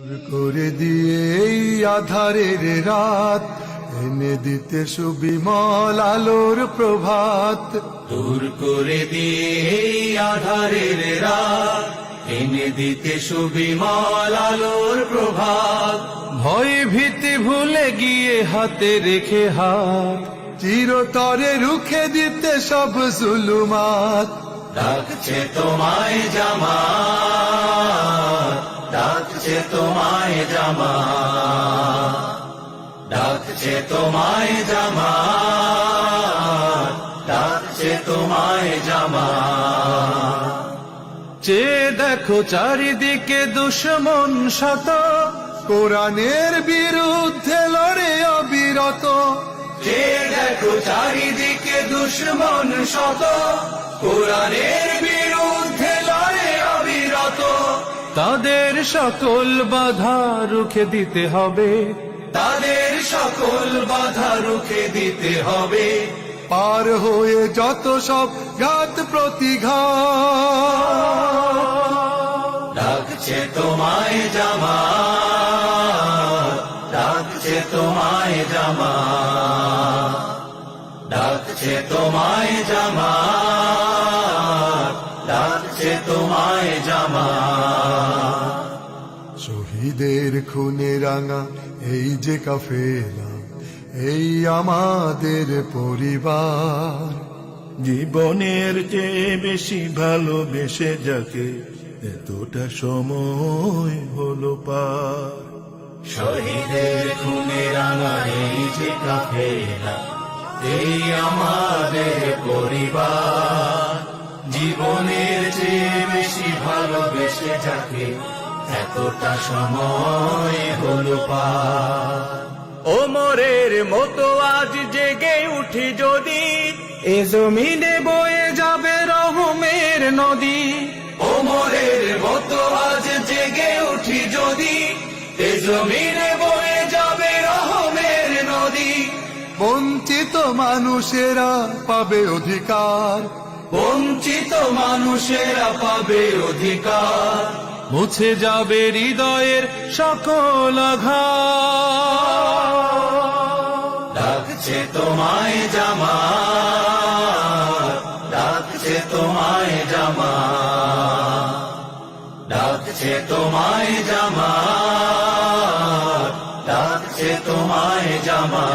করে দিয়ে এই আধারের রাত এনে দিতে সুবিমল আলোর প্রভাত। দূর করে দিয়ে এই আধারের রাত এনে দিতে সুবিমল আলোর প্রভাত। ভয় ভীতি ভুলে গিয়ে হাতে রেখে হাত চিরতরে রুখে দিতে সব জুলুমাত। ডাকছে তোমায় জামা ডাকছে তোমায় জামা। ডাকছে তোমায় জামা। ডাকছে তোমায় জামা। চেয়ে দেখো চারিদিকে দুশ্মন শত। কোরআনের বিরুদ্ধে লড়ে অবিরত। যে দেখো চারিদিকে দুশ্মন শত। কোরআনের সকল বাধা রুখে দিতে হবে। তাদের সকল বাধা রুখে দিতে হবে। পার হয়ে যত সব ঘাত প্রতিঘাত ডাকছে তোমায় জামা ডাকছে তোমায় জামা ডাকছে তোমায় জামা ডাকছে তোমায় জামা শহীদের খুনে রাঙা এই যে কাফেলা এই আমাদের পরিবার। জীবনের চেয়ে বেশি ভালোবেসে যাকে এতটা সময় হলো পার। শহীদের খুনে রাঙা এই যে কাফেলা এই আমাদের পরিবার। জীবনের চেয়ে বেশি ভালোবেসে যাকে এতটা সময় হলো পার ওমরের মতো আজ জেগে উঠি যদি এ জমিনে বয়ে যাবে রহমের নদী। ওমরের মতো আজ জেগে উঠি যদি এ জমিনে বয়ে যাবে রহমের নদী। বঞ্চিত মানুষেরা পাবে অধিকার। বঞ্চিত মানুষেরা পাবে অধিকার। মুছে যাবে হৃদয়ের সকল ডাকছে তোমায় জামা ডাকছে তোমায় জামা ডাকছে তোমায় জামা ডাকছে তোমায় জামা